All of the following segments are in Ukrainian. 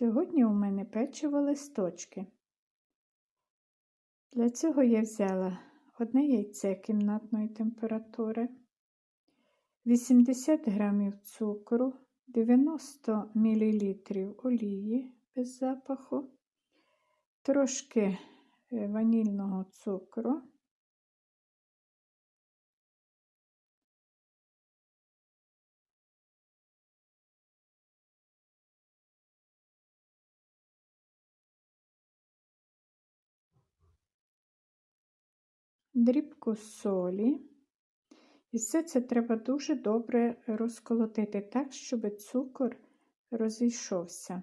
Сьогодні у мене печиво листочки. Для цього я взяла одне яйце кімнатної температури, 80 г цукру, 90 мл олії без запаху, трошки е, ванільного цукру. Дрібку солі. І все це треба дуже добре розколотити так, щоб цукор розійшовся.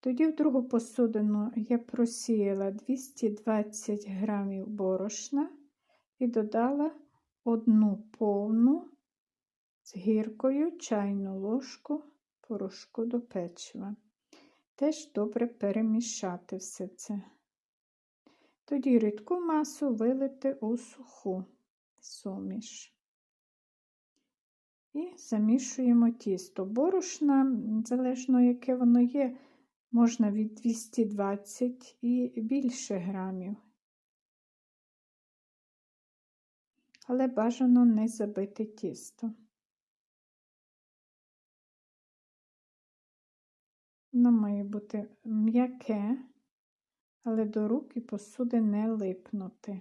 Тоді в другу посудину я просіяла 220 грамів борошна і додала одну повну з гіркою чайну ложку порошку до печива. Теж добре перемішати все це. Тоді рідку масу вилити у суху суміш. І замішуємо тісто. Борошна, залежно, яке воно є, можна від 220 і більше грамів. Але бажано не забити тісто. Воно має бути м'яке але до рук і посуди не липнути.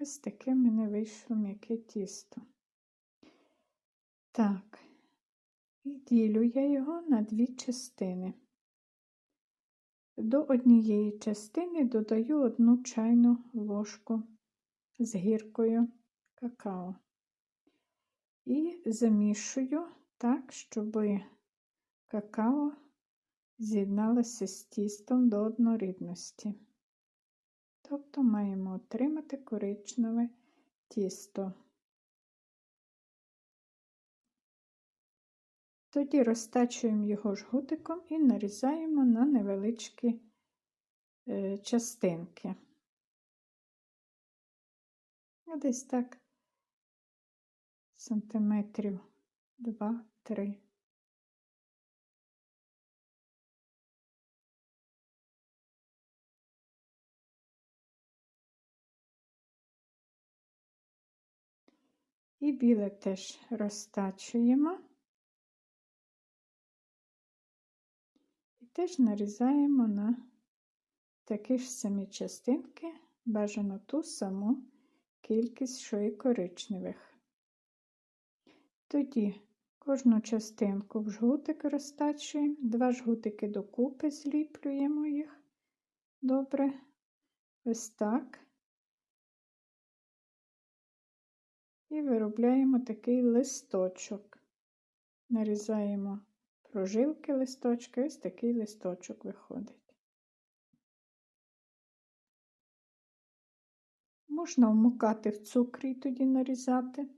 Ось таке в мене вийшло м'яке тісто. Так, і ділю я його на дві частини. До однієї частини додаю одну чайну ложку з гіркою какао і замішую так, щоб какао з'єдналося з тістом до однорідності. Тобто маємо отримати коричневе тісто. Тоді розтачуємо його жгутиком і нарізаємо на невеличкі е, частинки. Десь так сантиметрів два-три. І біле теж розтачуємо і теж нарізаємо на такі ж самі частинки, бажано ту саму кількість, що і коричневих. Тоді кожну частинку в жгутик розтачуємо, два жгутики докупи, зліплюємо їх добре, ось так. І виробляємо такий листочок. Нарізаємо прожилки листочка, ось такий листочок виходить. Можна вмукати в цукрі тоді нарізати.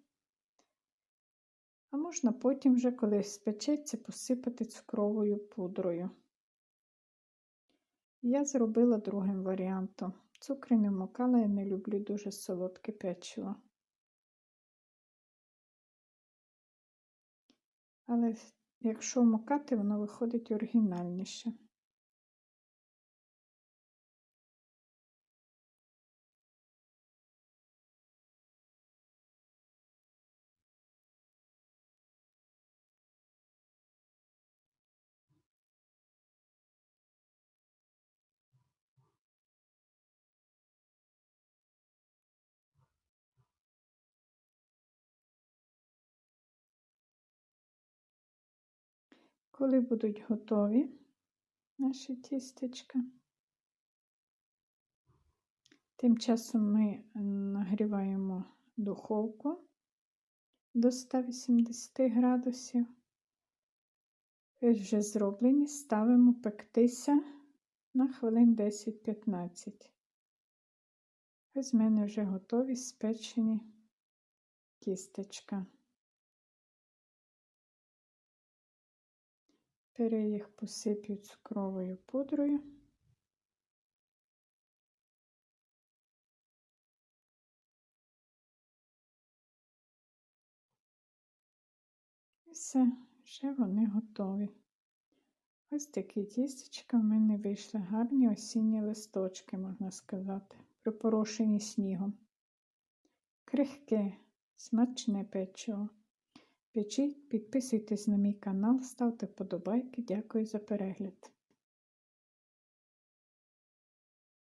А можна потім вже, коли спечеться, посипати цукровою пудрою. Я зробила другим варіантом. Цукри не вмокала, я не люблю дуже солодке печиво. Але якщо вмокати, воно виходить оригінальніше. Коли будуть готові наші тістечка, тим часом ми нагріваємо духовку до 180 градусів. Вже зроблені, ставимо пектися на хвилин 10-15. Ось в мене вже готові спечені тістечка. Тепер я їх посиплю цукровою пудрою. І все, вже вони готові. Ось такі тістечка в мене вийшли гарні осінні листочки, можна сказати, припорошені снігом. Крихке, смачне печиво. Печіть, підписуйтесь на мій канал, ставте вподобайки. Дякую за перегляд.